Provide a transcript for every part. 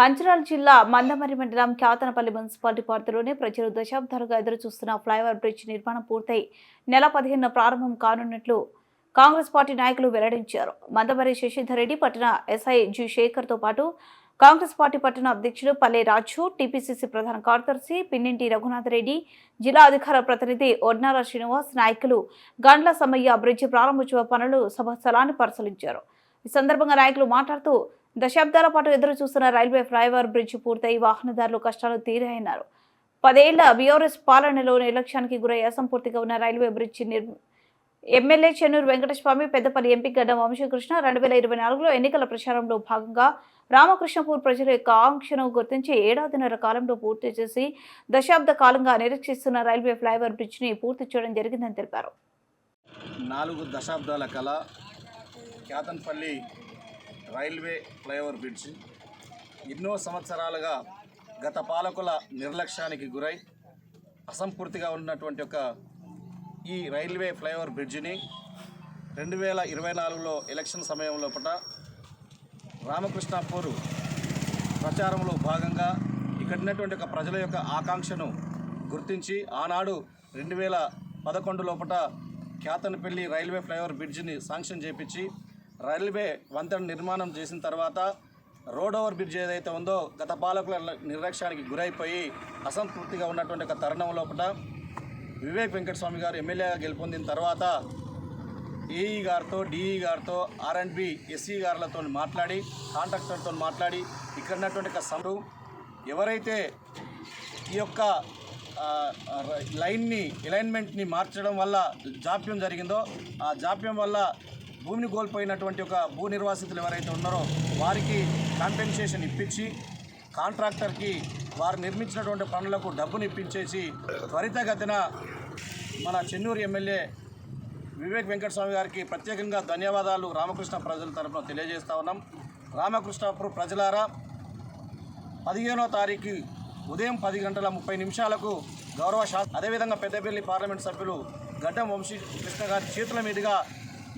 మంచిర్యాల జిల్లా మందమరి మండలం క్యాతనపల్లి మున్సిపాలిటీ పరిధిలోనే ప్రజలు దశాబ్దాలుగా ఎదురుచూస్తున్న ఫ్లైఓవర్ బ్రిడ్జ్ నిర్మాణం పూర్తయి నెల పదిహేను ప్రారంభం కానున్నట్లు కాంగ్రెస్ పార్టీ నాయకులు వెల్లడించారు. మందమరి శశిధర్ రెడ్డి పట్టణ ఎస్ఐ జి శేఖర్తో పాటు కాంగ్రెస్ పార్టీ పట్టణ అధ్యక్షుడు పల్లె రాజు టీపీసీసీ ప్రధాన కార్యదర్శి పిన్నింటి రఘునాథ్ రెడ్డి జిల్లా అధికార ప్రతినిధి ఒడ్నాల శ్రీనివాస్ నాయకులు గండ్ల సమయ బ్రిడ్జి ప్రారంభోత్సవ పనులు సభ స్థలాన్ని పరిశీలించారు. ఈ సందర్భంగా నాయకులు మాట్లాడుతూ దశాబ్దాల పాటు ఎదురు చూస్తున్న రైల్వే ఫ్లైఓవర్ బ్రిడ్జ్ పూర్తయి వాహనదారులు కష్టాలు తీరాయన్నారు పదేళ్ళ బీఆర్ఎస్ పాలనలో నిర్లక్ష్యానికి గురై అసంపూర్తిగా ఉన్న రైల్వే బ్రిడ్జ్ నిర్ ఎమ్మెల్యే చెన్నూరు వెంకటస్వామి పెద్దపల్లి ఎంపీ గడ్డ వంశకృష్ణ రెండు వేల ఇరవై నాలుగులో ఎన్నికల ప్రచారంలో భాగంగా రామకృష్ణపూర్ ప్రజల యొక్క ఆంక్షను గుర్తించి ఏడాదిన్నర కాలంలో పూర్తి చేసి దశాబ్ద కాలంగా నిరీక్షిస్తున్న రైల్వే ఫ్లైఓవర్ బ్రిడ్జ్ని పూర్తి చేయడం జరిగిందని తెలిపారు. నాలుగు దశాబ్దాల కళ క్యాతన్పల్లి రైల్వే ఫ్లైఓవర్ బ్రిడ్జ్ ఎన్నో సంవత్సరాలుగా గత పాలకుల నిర్లక్ష్యానికి గురై అసంపూర్తిగా ఉన్నటువంటి ఒక ఈ రైల్వే ఫ్లైఓవర్ బ్రిడ్జిని రెండు వేల ఇరవై నాలుగులో ఎలక్షన్ సమయం లోపల రామకృష్ణాపూర్ ప్రచారంలో భాగంగా ఇక్కడ ఉన్నటువంటి ఒక ప్రజల యొక్క ఆకాంక్షను గుర్తించి ఆనాడు రెండు వేల పదకొండు లోపల క్యాతనపల్లి రైల్వే ఫ్లైఓవర్ బ్రిడ్జిని శాంక్షన్ చేపించి రైల్వే వంతెన నిర్మాణం చేసిన తర్వాత రోడ్ ఓవర్ బ్రిడ్జ్ ఏదైతే ఉందో గత పాలకుల నిర్లక్ష్యానికి గురైపోయి అసంతృప్తిగా ఉన్నటువంటి ఒక తరుణం లోపల వివేక్ వెంకటస్వామి గారు ఎమ్మెల్యేగా గెలుపొందిన తర్వాత ఏఈ గారితో డిఈ గారితో ఆర్ అండ్ ఎస్సీ గారులతో మాట్లాడి కాంట్రాక్టర్తో మాట్లాడి ఇక్కడ ఉన్నటువంటి సమరు ఎవరైతే ఈ యొక్క లైన్ని అలైన్మెంట్ని మార్చడం వల్ల జాప్యం జరిగిందో ఆ జాప్యం వల్ల భూమిని కోల్పోయినటువంటి ఒక భూ నిర్వాసితులు ఎవరైతే ఉన్నారో వారికి కాంపెన్సేషన్ ఇప్పించి కాంట్రాక్టర్కి వారు నిర్మించినటువంటి పనులకు డబ్బును ఇప్పించేసి త్వరితగతిన మన చెన్నూరు ఎమ్మెల్యే వివేక్ వెంకటస్వామి గారికి ప్రత్యేకంగా ధన్యవాదాలు రామకృష్ణ ప్రజల తరపున తెలియజేస్తా ఉన్నాం. రామకృష్ణపురం ప్రజలారా పదిహేనో తారీఖు ఉదయం పది గంటల ముప్పై నిమిషాలకు గౌరవ శాస్త్ర అదేవిధంగా పెద్దపల్లి పార్లమెంట్ సభ్యులు గడ్డం వంశీ కృష్ణ గారి చేతుల మీదుగా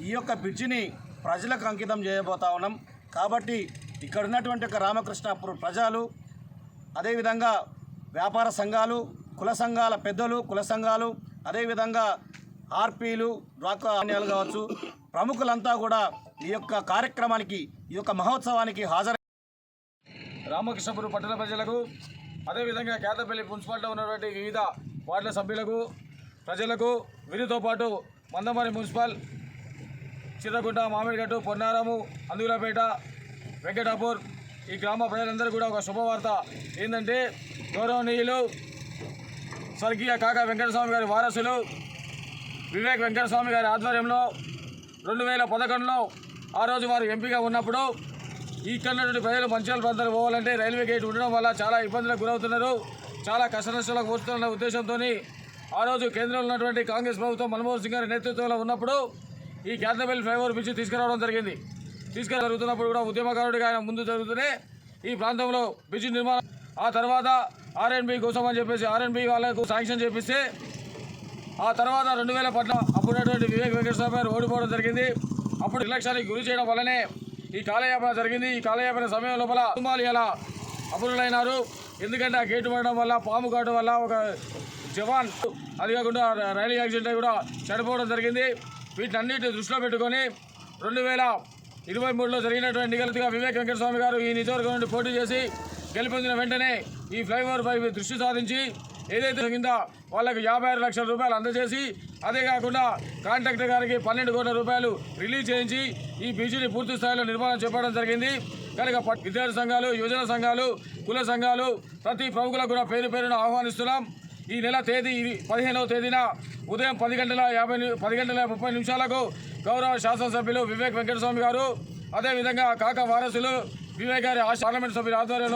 ఈ యొక్క బ్రిడ్జిని ప్రజలకు అంకితం చేయబోతా ఉన్నాం. కాబట్టి ఇక్కడ ఉన్నటువంటి ఒక రామకృష్ణాపురం ప్రజలు అదేవిధంగా వ్యాపార సంఘాలు కుల సంఘాల పెద్దలు కుల సంఘాలు అదేవిధంగా ఆర్పీలు డ్వాక్రా కావచ్చు ప్రముఖులంతా కూడా ఈ యొక్క కార్యక్రమానికి ఈ యొక్క మహోత్సవానికి హాజరు రామకృష్ణపురం పట్టణ ప్రజలకు అదేవిధంగా కేతపల్లి మున్సిపాలిటీలో ఉన్నటువంటి వివిధ వార్డుల సభ్యులకు ప్రజలకు వీరితో పాటు మందమరి మున్సిపల్ చిర్రగుంట మామిడిగట్టు పొన్నారము అందులపేట వెంకటాపూర్ ఈ గ్రామ ప్రజలందరూ కూడా ఒక శుభవార్త. ఏంటంటే గౌరవనీయులు స్వర్గీయ కాక వెంకటస్వామి గారి వారసులు వివేక్ వెంకటస్వామి గారి ఆధ్వర్యంలో రెండు వేల పదకొండులో ఆ రోజు వారు ఎంపీగా ఉన్నప్పుడు ఇక్కడ ఉన్నటువంటి ప్రజలు మంచిర్యాల ప్రాంతానికి పోవాలంటే రైల్వే గేట్ ఉండడం వల్ల చాలా ఇబ్బందులకు గురవుతున్నారు చాలా కష్టనష్టాలకు పోతున్న ఉద్దేశంతో ఆ రోజు కేంద్రంలో ఉన్నటువంటి కాంగ్రెస్ ప్రభుత్వం మన్మోహన్ సింగ్ గారి నేతృత్వంలో ఉన్నప్పుడు ఈ క్యాతబెల్ ఫ్లైఓవర్ బ్రిడ్జ్ తీసుకురావడం జరిగింది. తీసుకురా జరుగుతున్నప్పుడు కూడా ఉద్యమకారుడిగా ఆయన ముందు జరుగుతూనే ఈ ప్రాంతంలో బ్రిడ్జ్ నిర్మాణం. ఆ తర్వాత ఆర్ఎన్బి కోసం అని చెప్పేసి ఆర్ఎన్బి వాళ్ళకు శాంక్షన్ చేపిస్తే ఆ తర్వాత రెండు వేల పట్ల అప్పుడున్నటువంటి వివేక్ వెంకటేశ్వర గారు ఓడిపోవడం జరిగింది. అప్పుడు నిర్లక్ష్యానికి గురి చేయడం వల్లనే ఈ కాలయాపన జరిగింది. ఈ కాలయాపన సమయం లోపల కుటుంబాలు ఎలా అపరులైనారు ఎందుకంటే ఆ గేటు పడడం వల్ల పాము కావడం వల్ల ఒక జవాన్ అది కాకుండా రైలు యాక్సిడెంట్ అయి కూడా చనిపోవడం జరిగింది. వీటన్నిటిని దృష్టిలో పెట్టుకొని రెండు వేల ఇరవై మూడులో జరిగినటువంటి ఎన్నికలుగా వివేక్ వెంకటస్వామి గారు ఈ నియోజకవర్గం నుండి పోటీ చేసి గెలుపొందిన వెంటనే ఈ ఫ్లైఓవర్పై దృష్టి సాధించి ఏదైతే కింద వాళ్ళకి యాభై ఆరు లక్షల రూపాయలు అందజేసి అదే కాకుండా కాంట్రాక్టర్ గారికి పన్నెండు కోట్ల రూపాయలు రిలీజ్ చేయించి ఈ బీజీని పూర్తి స్థాయిలో నిర్మాణం చేపడం జరిగింది. కనుక పట్- విద్యార్థి సంఘాలు యువజన సంఘాలు కుల సంఘాలు ప్రతి ప్రముఖులకు కూడా పేరు పేరును ఆహ్వానిస్తున్నాం. ఈ నెల తేదీ ఇది పదిహేనవ తేదీన ఉదయం పది గంటల యాభై పది గంటల ముప్పై నిమిషాలకు గౌరవ శాసనసభ్యులు వివేక్ వెంకటస్వామి గారు అదేవిధంగా కాక వారసులు వివేక్ గారి పార్లమెంట్ సభ్యుల ఆధ్వర్యంలో